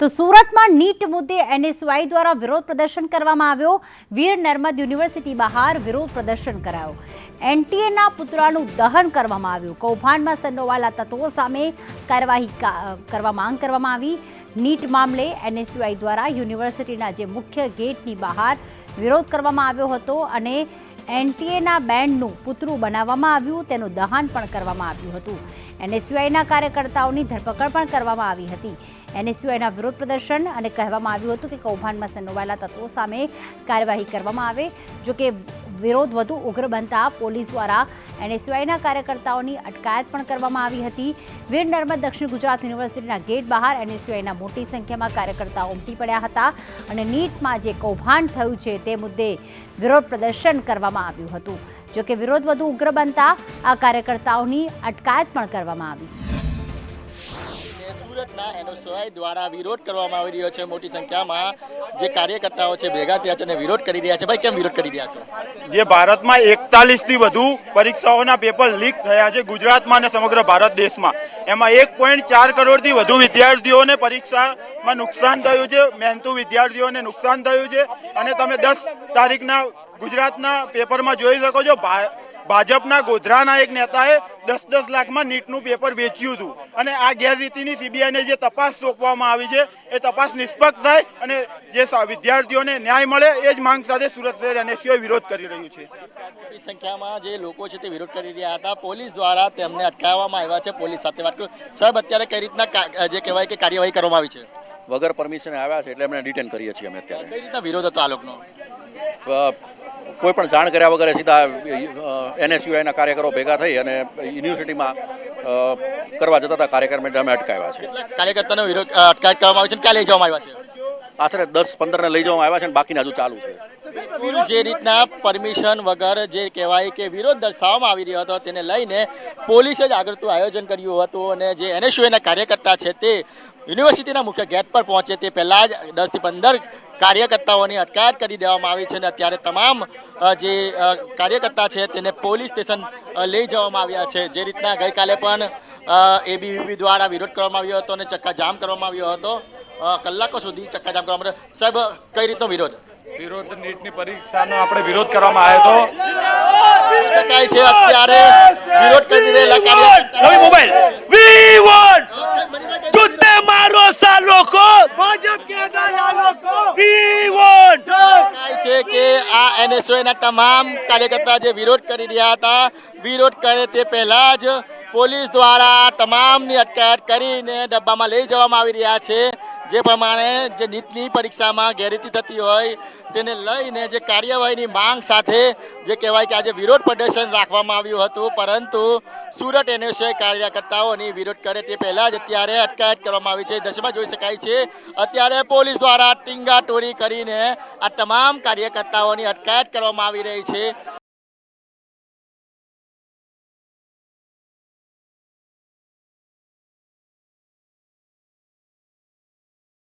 તો સુરતમાં નીટ મુદ્દે એનએસવાય દ્વારા વિરોધ પ્રદર્શન કરવામાં આવ્યો. વીર નર્મદ યુનિવર્સિટી બહાર વિરોધ પ્રદર્શન કરાયો. એનટીએના પુતળાનું દહન કરવામાં આવ્યું. કૌભાંડમાં સંડોવાયેલા તત્વો સામે કાર્યવાહી કરવા માંગ કરવામાં આવી. નીટ મામલે એનએસયુઆઈ દ્વારા યુનિવર્સિટીના જે મુખ્ય ગેટની બહાર વિરોધ કરવામાં આવ્યો હતો અને એનટીએના બેન્ડનું પુતળું બનાવવામાં આવ્યું. તેનું દહન પણ કરવામાં આવ્યું હતું. એનએસયુઆઈના કાર્યકર્તાઓની ધરપકડ પણ કરવામાં આવી હતી. એનએસયુઆઈના વિરોધ પ્રદર્શન અને કહેવામાં આવ્યું હતું કે કૌભાંડમાં સંડોવાયેલા તત્વો સામે કાર્યવાહી કરવામાં આવે. જોકે વિરોધ વધુ ઉગ્ર બનતા પોલીસ દ્વારા એનએસયુઆઈના કાર્યકર્તાઓની અટકાયત પણ કરવામાં આવી હતી. વીર નર્મદ દક્ષિણ ગુજરાત યુનિવર્સિટીના ગેટ બહાર એનએસયુઆઈના મોટી સંખ્યામાં કાર્યકર્તાઓ ઉમટી પડ્યા હતા અને નીટમાં જે કૌભાંડ થયું છે તે મુદ્દે વિરોધ પ્રદર્શન કરવામાં આવ્યું હતું. જોકે વિરોધ વધુ ઉગ્ર બનતા આ કાર્યકર્તાઓની અટકાયત પણ કરવામાં આવી. સુરતના એનએસઓઆઈ દ્વારા વિરોધ કરવામાં આવી રહ્યો છે મોટી સંખ્યામાં. જે કાર્યકર્તાઓ છે ભેગા થયા છે અને વિરોધ કરી રહ્યા છે. ભાઈ, કેમ વિરોધ કરી રહ્યા છો? જે ભારતમાં એકતાલીસથી વધુ પરીક્ષાઓના પેપર લીક થયા છે ગુજરાતમાં અને સમગ્ર ભારત દેશમાં. એમાં એક પોઈન્ટ ચાર કરોડથી વધુ વિદ્યાર્થીઓને પરીક્ષામાં નુકસાન થયું છે. મહેનતુ વિદ્યાર્થીઓને નુકસાન થયું છે. અને તમે દસ તારીખના ગુજરાતના પેપરમાં જોઈ શકો છો ભાજપના ગોધરાના એક નેતાએ દસ દસ લાખમાં નીટનું પેપર વેચ્યું હતું. અને આ ગેરરીતિની સીબીઆઈને જે તપાસ સોંપવામાં આવી છે એ તપાસ નિષ્પક્ષ થાય અને જે સા- વિદ્યાર્થીઓને ન્યાય મળે એ જ માંગ સાથે સુરત શહેર એનએસયુઆઈ વિરોધ કરી રહ્યું છે. મોટી સંખ્યામાં જે લોકો છે તે વિરોધ કરી રહ્યા હતા. પોલીસ દ્વારા તેમને અટકાવવામાં આવ્યા છે. પોલીસ સાથે વાત કરું. સાહેબ અત્યારે કઈ રીતના જે કહેવાય કે કાર્યવાહી કરવામાં આવી છે? વગર પરમિશન આવ્યા છે એટલે એમને ડિટેન કરીએ છીએ અમે અત્યારે. કઈ રીતના વિરોધ હતો આ લોકોનો? કોઈ પણ જાણ કર્યા વગર સીધા એનએસયુઆઈના કાર્યકરો ભેગા થઈ અને યુનિવર્સિટીમાં કરવા જતા હતા કાર્યક્રમ અમે અટકાવ્યા છે. કાર્યકર્તાનો વિરોધ અટકાયત કરવામાં આવે છે ક્યાં લઈ જવામાં આવ્યા છે? આશરે દસ પંદરને લઈ જવામાં આવ્યા છે અને બાકીના હજુ ચાલુ છે. જે રીતના પરમિશન વગર જે કહેવાય કે વિરોધ દર્શાવવામાં આવી રહ્યો હતો તેને લઈને પોલીસે જ આગળતું આયોજન કર્યું હતું અને જે એનએસયુએના કાર્યકર્તા છે તે યુનિવર્સિટીના મુખ્ય ગેટ પર પહોંચે તે પહેલા જ દસથી પંદર કાર્યકર્તાઓની અટકાયત કરી દેવામાં આવી છે અને અત્યારે તમામ જે કાર્યકર્તા છે તેને પોલીસ સ્ટેશન લઈ જવામાં આવ્યા છે જે રીતના ગઈકાલે પણ એબીવીપી દ્વારા વિરોધ કરવામાં આવ્યો હતો અને ચક્કાજામ કરવામાં આવ્યો હતો કલાકો સુધી ચક્કાજામ કરવામાં આવ્યો સાહેબ કઈ રીતનો વિરોધ વિરોધ નીટની પરીક્ષાનો આપણે વિરોધ કરવામાં આવ્યો હતો શકાય છે અત્યારે વિરોધ કરી રહેલા કાર્યકર્તાઓ મોબાઈલ વી વોન્ટ ચુટ્ટે મારો સાલો કો ભાજપ કે દલાલો કો વી વોન્ટ શકાય છે કે આ NSOA ના તમામ કાર્યકર્તા જે વિરોધ કરી રહ્યા હતા, વિરોધ કરે તે પહેલા જ પોલીસ દ્વારા તમામની અટકાયત કરીને ડબ્બામાં લઈ જવામાં આવી રહ્યા છે. જે પ્રમાણે જે નીટની પરીક્ષામાં ગેરરીતિ થતી હોય, તેને લઈને જે કાર્યવાહીની માંગ સાથે જે કહેવાય કે આજે વિરોધ પ્રદર્શન રાખવામાં આવ્યું હતું, પરંતુ સુરત એનએસએ કાર્યકર્તાઓની વિરોધ કરે તે પહેલાં જ અત્યારે અટકાયત કરવામાં આવી છે. દશમાં જોઈ શકાય છે, અત્યારે પોલીસ દ્વારા ટીંગાટોરી કરીને આ તમામ કાર્યકર્તાઓની અટકાયત કરવામાં આવી રહી છે.